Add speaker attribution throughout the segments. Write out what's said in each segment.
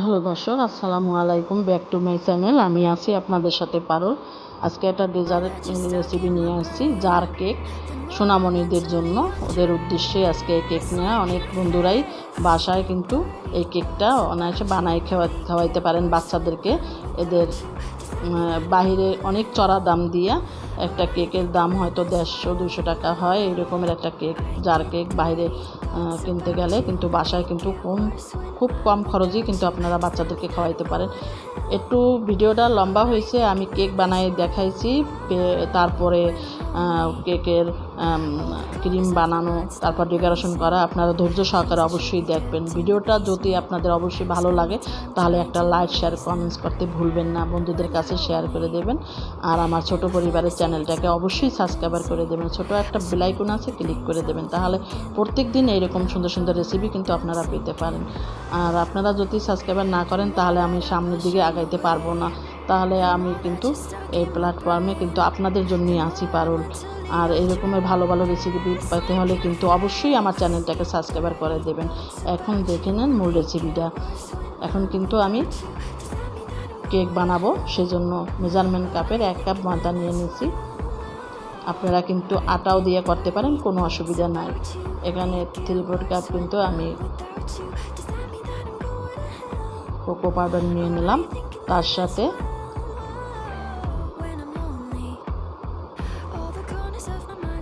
Speaker 1: Hello দর্শক, আসসালামু আলাইকুম। ব্যাক টু মাই চ্যানেল আমি আছি আপনাদের সাথে পারো আজকে একটা ডেজার্ট রেসিপি নিয়ে আসছি জার কেক সোনামণিদের জন্য। ওদের উদ্দেশ্যে আজকে এই কেক নেওয়া অনেক বন্ধুরাই বাসায় কিন্তু এই কেকটা অনায়াসে বানায় খাওয়া খাওয়াইতে পারেন বাচ্চাদেরকে। এদের বাহিরে অনেক চড়া দাম দিয়ে একটা কেকের দাম হয়তো দেড়শো দুশো টাকা হয়, এরকমের একটা কেক, যার কেক বাইরে কিনতে গেলে কিন্তু বাসায় কিন্তু কম, খুব কম খরচেই কিন্তু আপনারা বাচ্চাদেরকে খাওয়াইতে পারেন। একটু ভিডিওটা লম্বা হয়েছে, আমি কেক বানাই দেখাইছি তারপরে কেকের ক্রিম বানানো, তারপর ডেকোরেশন করা, আপনারা ধৈর্য সহকারে অবশ্যই দেখবেন। ভিডিওটা যদি আপনাদের অবশ্যই ভালো লাগে, তাহলে একটা লাইক, শেয়ার, কমেন্টস করতে ভুলবেন না। বন্ধুদের কাছে শেয়ার করে দেবেন। আর আমার ছোট পরিবারের চ্যানেলটাকে অবশ্যই সাবস্ক্রাইবার করে দেবেন। ছোট একটা বেলাইকন আছে ক্লিক করে দেবেন। তাহলে প্রত্যেক দিন এইরকম সুন্দর সুন্দর রেসিপি কিন্তু আপনারা পেতে পারেন। আর আপনারা যদি সাবস্ক্রাইবার না করেন, তাহলে আমি সামনের দিকে আগাইতে পারব না। তাহলে আমি কিন্তু এই প্ল্যাটফর্মে কিন্তু আপনাদের জন্যই আছি পারুল। আর এরকমের ভালো ভালো রেসিপি পেতে হলে কিন্তু অবশ্যই আমার চ্যানেলটাকে সাবস্ক্রাইবার করে দেবেন। এখন দেখে নেন মূল রেসিপিটা এখন কিন্তু আমি কেক বানাবো, সেজন্য মেজারমেন্ট কাপের এক কাপ ময়দা নিয়ে নিয়েছি। আপনারা কিন্তু আটাও দিয়ে করতে পারেন, কোনো অসুবিধা নাই। এখানে থ্রি ফোর কাপ কিন্তু আমি কোকো পাউডার নিয়ে নিলাম। তার সাথে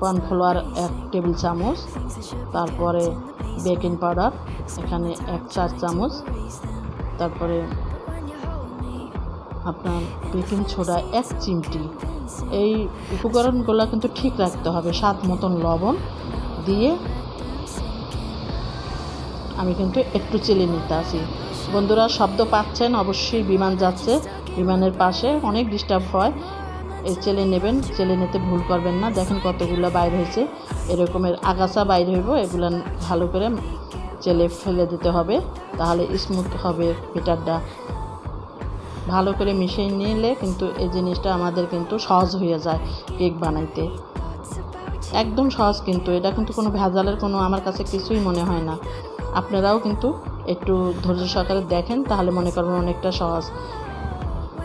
Speaker 1: কর্নফ্লাওয়ার এক টেবিল চামচ, তারপরে বেকিং পাউডার এখানে এক চার চামচ, তারপরে আপনার বেকিং সোডা এক চিমটি। এই উপকরণগুলো কিন্তু ঠিক রাখতে হবে, স্বাদ মতন লবণ দিয়ে। আমি কিন্তু একটু চেলে নিতে আসি বন্ধুরা, শব্দ পাচ্ছেন, অবশ্যই বিমান যাচ্ছে। বিমানের পাশে অনেক ডিস্টার্ব হয়। এই চেলে নেবেন, চেলে নিতে ভুল করবেন না। দেখেন কতগুলো বাইর হয়েছে। এরকমের আগাছা বাইর হইব, এগুলো ভালো করে চেলে ফেলে দিতে হবে। তাহলে স্মুথ হবে পিটারটা ভালো করে মিশিয়ে নিলে কিন্তু এই জিনিসটা আমাদের কিন্তু সহজ হয়ে যায় কেক বানাইতে। একদম সহজ কিন্তু, এটা কিন্তু কোনো ভেজালের কোনো আমার কাছে কিছুই মনে হয় না। আপনারাও কিন্তু একটু ধৈর্য সহকারে দেখেন, তাহলে মনে করবেন অনেকটা সহজ।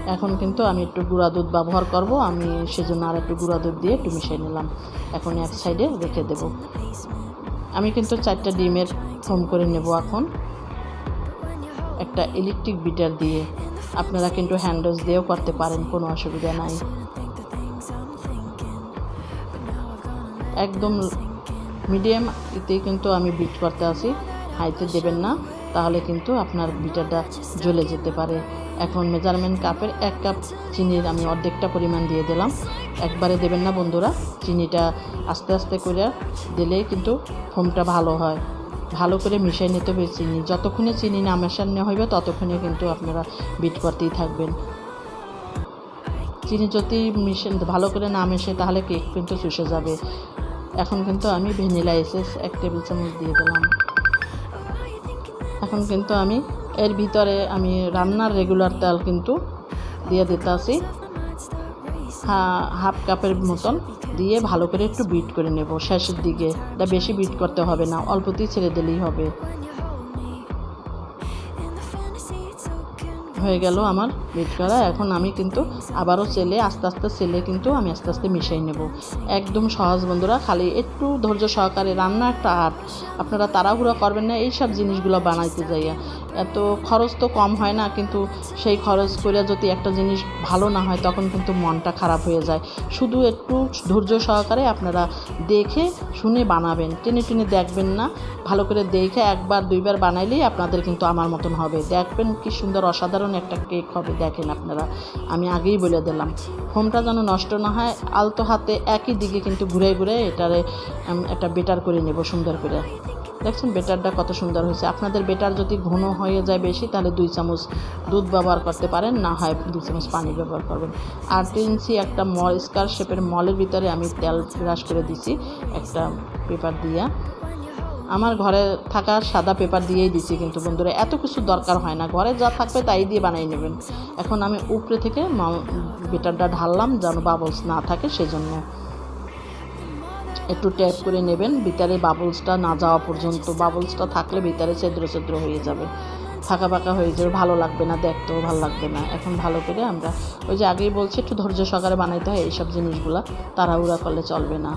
Speaker 1: এখন কিন্তু আমি একটু গুঁড়া দুধ ব্যবহার করব, আমি সেজন্য আর একটু গুঁড়া দুধ দিয়ে একটু মিশিয়ে নিলাম। এখন এক সাইডে রেখে দেব। আমি কিন্তু চারটা ডিমের ফোম করে নেব এখন। একটা ইলেকট্রিক বিটার দিয়ে। আপনারা কিন্তু হ্যান্ডওয়াশ দিয়েও করতে পারেন, কোনো অসুবিধা নাই। একদম মিডিয়াম এতে কিন্তু আমি বিট করতে আসি হাইতে দেবেন না, তাহলে কিন্তু আপনার বিটারটা জ্বলে যেতে পারে। এখন মেজারমেন্ট কাপের এক কাপ চিনির আমি অর্ধেকটা পরিমাণ দিয়ে দিলাম। একবারে দেবেন না বন্ধুরা, চিনিটা আস্তে আস্তে করে দিলেই কিন্তু ফোমটা ভালো হয়। ভালো করে মিশিয়ে নিতে হবে, চিনি। যতক্ষণে চিনি না মেশানো হইবে, ততক্ষণে কিন্তু আপনারা বিট করতেই থাকবেন। চিনি যদি মিশে ভালো করে না মেশে তাহলে কেক কিন্তু চুষে যাবে। এখন কিন্তু আমি ভ্যানিলা এসেস এক টেবিল চামচ দিয়ে দিলাম। এখন কিন্তু আমি এর ভিতরে আমি রান্নার রেগুলার তেল কিন্তু দিয়ে দিতে আসি হাফ কাপের মতন। দিয়ে ভালো করে একটু বিট করে নেব। শেষের দিকে। তা বেশি বিট করতে হবে না, অল্পতেই ছেড়ে দিলেই হবে। হয়ে গেল আমার বিট করা এখন আমি কিন্তু আবারও চেলে, আস্তে আস্তে চেলে কিন্তু আমি আস্তে আস্তে মিশিয়ে নেব। একদম সহজ বন্ধুরা, খালি একটু ধৈর্য সহকারে রান্না একটা আর্ট আপনারা তাড়াহুড়ো করবেন না এই সব জিনিসগুলো বানাইতে যাইয়া। এত খরচ তো কম হয় না, কিন্তু সেই খরচ করে যদি একটা জিনিস ভালো না হয়, তখন কিন্তু মনটা খারাপ হয়ে যায়। শুধু একটু ধৈর্য সহকারে আপনারা দেখে শুনে বানাবেন। টেনে টেনে দেখবেন না, ভালো করে দেখে একবার দুইবার বানাইলেই আপনাদের কিন্তু আমার মতন হবে। দেখবেন কি সুন্দর অসাধারণ একটা কেক হবে, দেখেন আপনারা। আমি আগেই বলে দিলাম ফোমটা যেন নষ্ট না হয়, আলতো হাতে একই দিকে কিন্তু ঘুরে ঘুরে এটারে একটা বেটার করে নেব, সুন্দর করে। দেখছেন বেটারটা কত সুন্দর হয়েছে। আপনাদের বেটার যদি ঘন হয়ে যায় বেশি, তাহলে দুই চামচ দুধ ব্যবহার করতে পারেন, না হয় দুই চামচ পানি ব্যবহার করবেন। আর ইঞ্চি একটা মল, স্কার শেপের মলের ভিতরে আমি তেল ব্রাশ করে দিছি, একটা পেপার দিয়া। আমার ঘরে থাকা সাদা পেপার দিয়েই দিছি কিন্তু বন্ধুরা, এত কিছু দরকার হয় না। ঘরে যা থাকবে তাই দিয়ে বানিয়ে নেবেন। এখন আমি উপরে থেকে বেটারটা ঢাললাম যেন বাবলস না থাকে, সেজন্য একটু ট্যাপ করে নেবেন। ভিতরে বাবলসটা না যাওয়া পর্যন্ত বাবলসটা থাকলে ভিতরে ছেদ্র ছেদ্র হয়ে যাবে। ফাঁকা ফাঁকা হয়ে যাবে ভালো লাগবে না, দেখতেও ভালো লাগবে না। এখন ভালো করে আমরা, ওই যে আগেই বলছি, একটু ধৈর্য সহকারে বানাইতে হয় এইসব জিনিসগুলো, তাড়াহুড়া করলে চলবে না।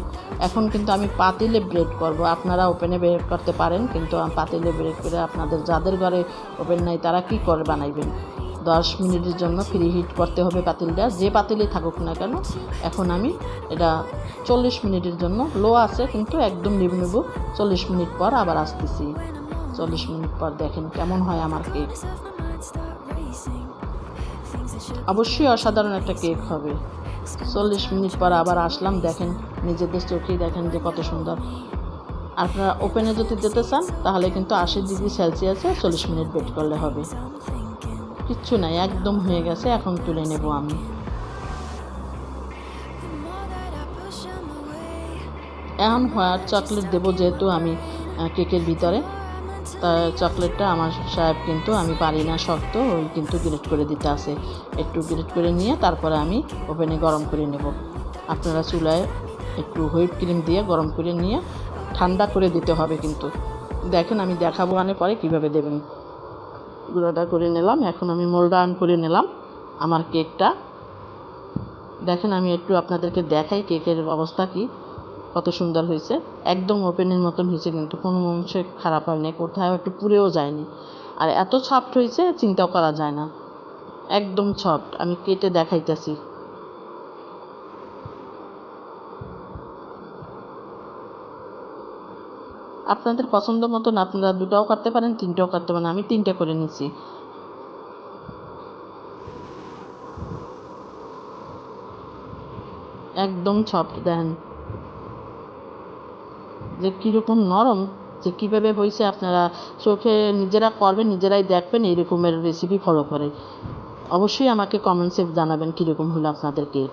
Speaker 1: এখন কিন্তু আমি পাতিলে ব্রেড করব। আপনারা ওপেনে ব্রেড করতে পারেন, কিন্তু পাতিলে ব্রেড করে আপনাদের যাদের ঘরে ওপেন নাই, তারা কি করে বানাইবেন? দশ মিনিটের জন্য ফ্রি হিট করতে হবে পাতিলটা, যে পাতিলে থাকুক না কেন, এখন আমি এটা চল্লিশ মিনিটের জন্য, লো আছে কিন্তু একদম নিব নেব চল্লিশ মিনিট পর আবার আসতেছি। চল্লিশ মিনিট পর দেখেন কেমন হয় আমার কেক অবশ্যই অসাধারণ একটা কেক হবে। চল্লিশ মিনিট পর আবার আসলাম, দেখেন নিজেদের চোখেই দেখেন যে কত সুন্দর। আপনারা ওপেনে যদি যেতে চান, তাহলে কিন্তু আশি ডিগ্রি সেলসিয়াসে চল্লিশ মিনিট ওয়েট করলে হবে। কিচ্ছু নাই, একদম হয়ে গেছে, এখন তুলে নেব আমি। এখন হোয়াইট চকলেট দেবো যেহেতু আমি কেকের ভিতরে। চকলেটটা আমার সাহেব কিন্তু আমি পারি না শক্ত, ওই কিন্তু গ্রেট করে দিতে আছে। একটু গ্রেট করে নিয়ে তারপরে আমি ওভেনে গরম করে নেব। আপনারা চুলায় একটু হুইপ ক্রিম দিয়ে গরম করে নিয়ে ঠান্ডা করে দিতে হবে কিন্তু। দেখেন আমি দেখাবো আনে পরে কীভাবে দেবেন। গুঁড়োটা করে নিলাম, এখন আমি মোল্ডান করে নিলাম আমার কেকটা দেখেন আমি একটু আপনাদেরকে দেখাই কেকের অবস্থা কি। কত সুন্দর হয়েছে। একদম ওপেনের মতন হয়েছে কিন্তু কোনো অংশে খারাপ হয়নি, কোথাও একটু পুড়েও যায়নি। আর এত সফট হয়েছে, চিন্তাও করা যায় না। একদম সফট আমি কেটে দেখাইতেছি। আপনাদের পছন্দ মতন আপনারা দুটাও করতে পারেন, তিনটাও করতে পারেন, আমি তিনটা করে নিছি। একদম সফট দেন। যে কীরকম নরম, যে কীভাবে হয়েছে আপনারা চোখে নিজেরা করবেন, নিজেরাই দেখবেন এরকমের রেসিপি ফলো করে। অবশ্যই আমাকে কমেন্টসে জানাবেন কীরকম হলো আপনাদের কেক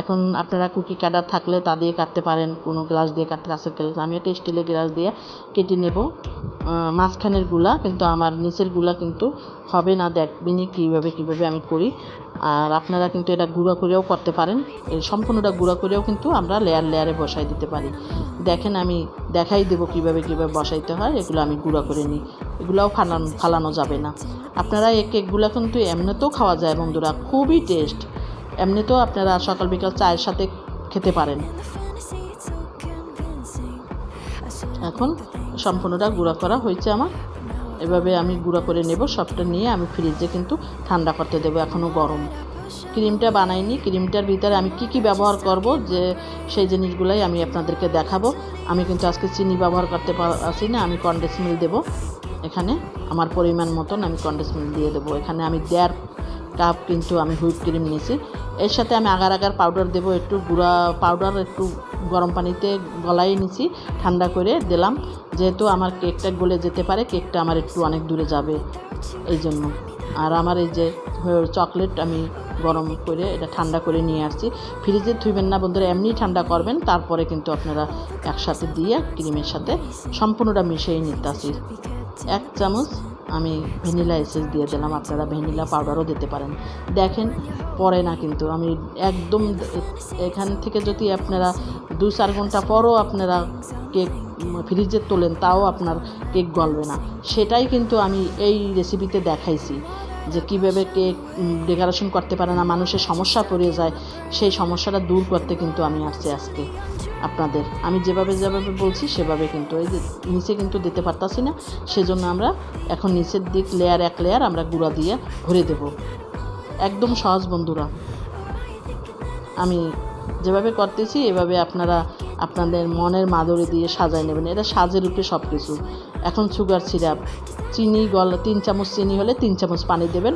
Speaker 1: এখন আপনারা কুকি কাটার থাকলে তা দিয়ে কাটতে পারেন, কোনো গ্লাস দিয়ে কাটতে কাছের গ্লাস আমি একটা স্টিলের গ্লাস দিয়ে কেটে নেব। মাঝখানেরগুলা, কিন্তু আমার নিচেরগুলা কিন্তু হবে না। দেখবেনি কীভাবে কীভাবে আমি করি। আর আপনারা কিন্তু এটা গুঁড়া করেও করতে পারেন। সম্পূর্ণটা গুঁড়া করেও কিন্তু আমরা লেয়ার লেয়ারে বসাই দিতে পারি। দেখেন আমি দেখাই দেবো কীভাবে কীভাবে বসাইতে হয়। এগুলো আমি গুঁড়া করে নিই। এগুলোও ফালানো ফালানো যাবে না। আপনারা এই কেকগুলো কিন্তু এমনিতেও খাওয়া যায় বন্ধুরা, খুবই টেস্ট এমনিতেও আপনারা সকাল বিকাল চায়ের সাথে খেতে পারেন। এখন সম্পূর্ণটা গুঁড়া করা হয়েছে আমার। এভাবে আমি গুঁড়া করে নেব, সবটা নিয়ে আমি ফ্রিজে কিন্তু ঠান্ডা করতে দেবো এখনও গরম। ক্রিমটা বানাইনি, ক্রিমটার ভিতরে আমি কি কি ব্যবহার করব, যে সেই জিনিসগুলাই আমি আপনাদেরকে দেখাবো। আমি কিন্তু আজকে চিনি ব্যবহার করতে পারছি না, আমি কন্ডেন্স মিল দেবো। এখানে আমার পরিমাণ মতন আমি কন্ডেন্স মিল দিয়ে দেবো। এখানে আমি দেড় কাপ কিন্তু আমি হুইপ ক্রিম নিয়েছি। এর সাথে আমি আগার আগার পাউডার দেবো, একটু গুঁড়া পাউডার একটু গরম পানিতে গলায় নিছি, ঠান্ডা করে দিলাম। যেহেতু আমার কেকটা গলে যেতে পারে কেকটা আমার একটু অনেক দূরে যাবে এই জন্য। আর আমার এই যে চকলেট আমি গরম করে এটা ঠান্ডা করে নিয়ে আসছি। ফ্রিজে ধুইবেন না বন্ধুরা, এমনি ঠান্ডা করবেন, তারপরে কিন্তু আপনারা একসাথে দিয়ে ক্রিমের সাথে সম্পূর্ণটা মিশিয়ে নিতে আসি। এক চামচ আমি ভ্যানিলা এসেন্স দিয়ে দিলাম, আপনারা ভ্যানিলা পাউডারও দিতে পারেন। দেখেন, পরে না কিন্তু, আমি একদম এখান থেকে যদি আপনারা দু চার ঘণ্টা পরও আপনারা কেক ফ্রিজে তোলেন, তাও আপনার কেক গলবে না। সেটাই কিন্তু আমি এই রেসিপিতে দেখাইছি। যে কীভাবে কেক ডেকোরেশন করতে পারে না, মানুষের সমস্যা পড়ে যায়, সেই সমস্যাটা দূর করতে কিন্তু আমি আসছি আজকে আপনাদের। আমি যেভাবে যেভাবে বলছি, সেভাবে কিন্তু এই যে নিচে কিন্তু দিতে পারতাছি না, সেজন্য আমরা এখন নিচের দিক লেয়ার এক লেয়ার আমরা গুঁড়া দিয়ে ভরে দেব। একদম সহজ বন্ধুরা। আমি যেভাবে করতেছি, এভাবে আপনারা আপনাদের মনের মাধুরী দিয়ে সাজায় নেবেন। এটা সাজের রূপে সব কিছু এখন সুগার সিরাপ চিনি গল তিন চামচ চিনি হলে তিন চামচ পানি দেবেন।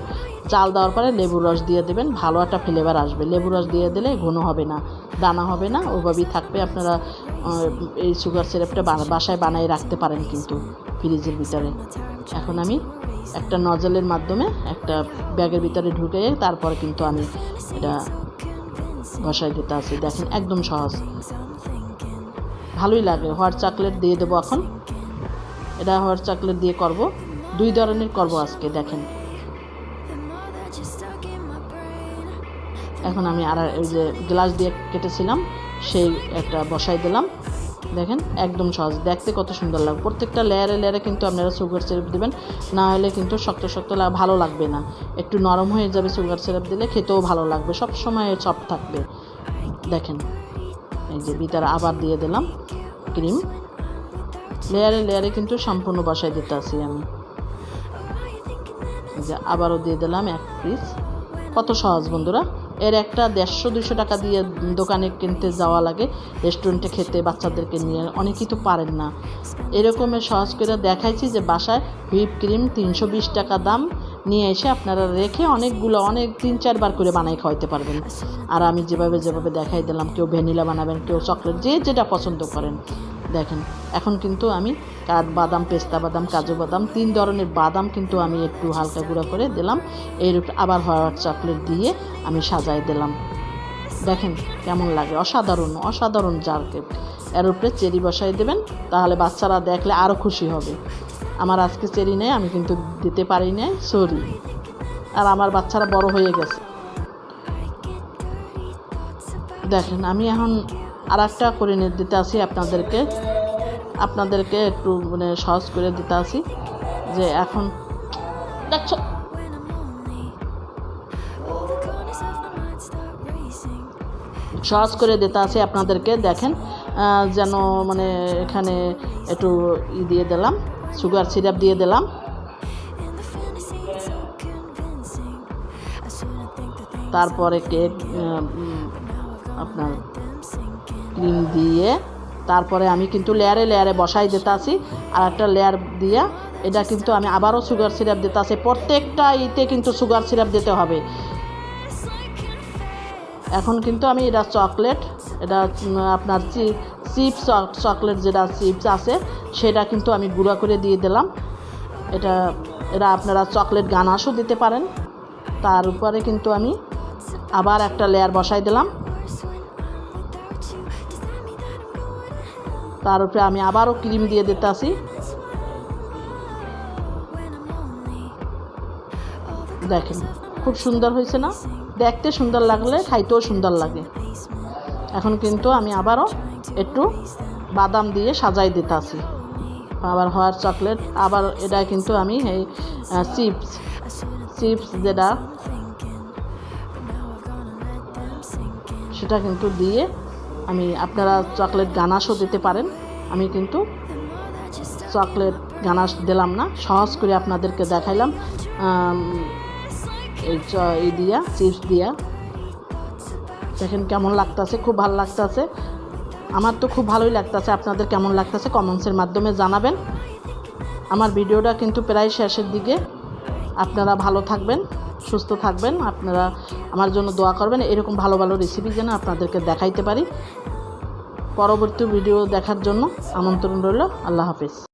Speaker 1: চাল দেওয়ার পরে লেবুর রস দিয়ে দেবেন। ভালো একটা ফ্লেভার আসবে। লেবুর রস দিয়ে দিলে ঘন হবে না, দানা হবে না। ওইভাবেই থাকবে। আপনারা এই সুগার সিরাপটা বাসায় বানাই রাখতে পারেন কিন্তু ফ্রিজের ভিতরে। এখন আমি একটা নজলের মাধ্যমে একটা ব্যাগের ভিতরে ঢুকে তারপর কিন্তু আমি এটা বসাই দিতে আছি। দেখেন, একদম সহজ। ভালোই লাগে। হোয়াট চকলেট দিয়ে দেবো এখন। এটা হোয়াট চকলেট দিয়ে করব। দুই ধরনের করব আজকে, দেখেন। এখন আমি আর এই যে গ্লাস দিয়ে কেটেছিলাম, সেই একটা বসাই দিলাম। দেখেন, একদম সহজ। দেখতে কত সুন্দর লাগবে। প্রত্যেকটা লেয়ারে লেয়ারে কিন্তু আপনারা সুগার সিরাপ দেবেন। না হলে কিন্তু শক্ত শক্ত ভালো লাগবে না। একটু নরম হয়ে যাবে সুগার সিরাপ দিলে খেতেও ভালো লাগবে। সব সময় সব থাকবে। দেখেন, এই যে ভিতরে আবার দিয়ে দিলাম ক্রিম। লেয়ারে লেয়ারে কিন্তু সম্পূর্ণ বসায় দিতে আসি আমি। যে আবারও দিয়ে দিলাম এক পিস কত সহজ বন্ধুরা? এর একটা দেড়শো দুশো টাকা দিয়ে দোকানে কিনতে যাওয়া লাগে। রেস্টুরেন্টে খেতে বাচ্চাদেরকে নিয়ে অনেকেই তো পারেন না। এরকমের সহজ করে দেখাইছি যে বাসায় হুইপ ক্রিম তিনশো বিশ টাকা দাম। নিয়ে এসে আপনারা রেখে অনেকগুলো, অনেক তিন, চারবার করে বানাই খাওয়াইতে পারবেন। আর আমি যেভাবে যেভাবে দেখাই দিলাম, কেউ ভ্যানিলা বানাবেন, কেউ চকলেট, যে যেটা পছন্দ করেন। দেখেন, এখন কিন্তু আমি কাঠ বাদাম, পেস্তা বাদাম, কাজু বাদাম, তিন ধরনের বাদাম কিন্তু আমি একটু হালকা গুঁড়া করে দিলাম। উপর আবার হোয়াইট চকলেট দিয়ে আমি সাজাই দিলাম। দেখেন কেমন লাগে, অসাধারণ অসাধারণ জার কেক এর উপরে চেরি বসাই দেবেন, তাহলে বাচ্চারা দেখলে আরও খুশি হবে। আমার আজকে চেরি নেই, আমি কিন্তু দিতে পারি নাই, সরি। আর আমার বাচ্চারা বড় হয়ে গেছে। দেখেন, আমি এখন আর একটা করে দিতে আসি আপনাদেরকে। আপনাদেরকে একটু মানে সহজ করে দিতে আসি যে এখন দেখছ। সহজ করে দিতে আসি আপনাদেরকে, দেখেন যেন মানে এখানে একটু ই দিয়ে দিলাম, সুগার সিরাপ দিয়ে দিলাম। তারপরে কেক আপনার ক্রিম দিয়ে তারপরে আমি কিন্তু লেয়ারে লেয়ারে বসাই দিতে আসি আর একটা লেয়ার দিয়া এটা কিন্তু আমি আবারও সুগার সিরাপ দিতে আসি প্রত্যেকটা ইতে কিন্তু সুগার সিরাপ দিতে হবে। এখন কিন্তু আমি এটা চকলেট এটা আপনার চিপস চকলেট যেটা চিপস আছে, সেটা কিন্তু আমি গুঁড়া করে দিয়ে দিলাম। এটা এটা আপনারা চকলেট গানাশও দিতে পারেন। তার উপরে কিন্তু আমি আবার একটা লেয়ার বসাই দিলাম। তার উপরে আমি আবারও ক্রিম দিয়ে দিতে আসি দেখেন, খুব সুন্দর হয়েছে না? দেখতে সুন্দর লাগলে, খাইতেও সুন্দর লাগে। এখন কিন্তু আমি আবারও একটু বাদাম দিয়ে সাজাই দিতে আসি আবার হোয়াইট চকলেট, আবার এটা কিন্তু আমি এই চিপস। চিপস যেটা, সেটা কিন্তু দিয়ে আমি আপনারা চকলেট গানাশও দিতে পারেন। আমি কিন্তু চকলেট গানাশ দিলাম না। সহজ করে আপনাদেরকে দেখাইলাম। এই দিয়া, চিপস দিয়া। দেখেন কেমন লাগতেছে, খুব ভালো লাগতেছে। আমার তো খুব ভালোই লাগতেছে। আপনাদের কেমন লাগতেছে কমেন্টসের মাধ্যমে জানাবেন। আমার ভিডিওটা কিন্তু প্রায় শেষের দিকে। আপনারা ভালো থাকবেন। সুস্থ থাকবেন, আপনারা আমার জন্য দোয়া করবেন, এরকম ভালো ভালো রেসিপি যেন আপনাদেরকে দেখাইতে পারি। পরবর্তী ভিডিও দেখার জন্য আমন্ত্রণ রইল, আল্লাহ হাফিজ।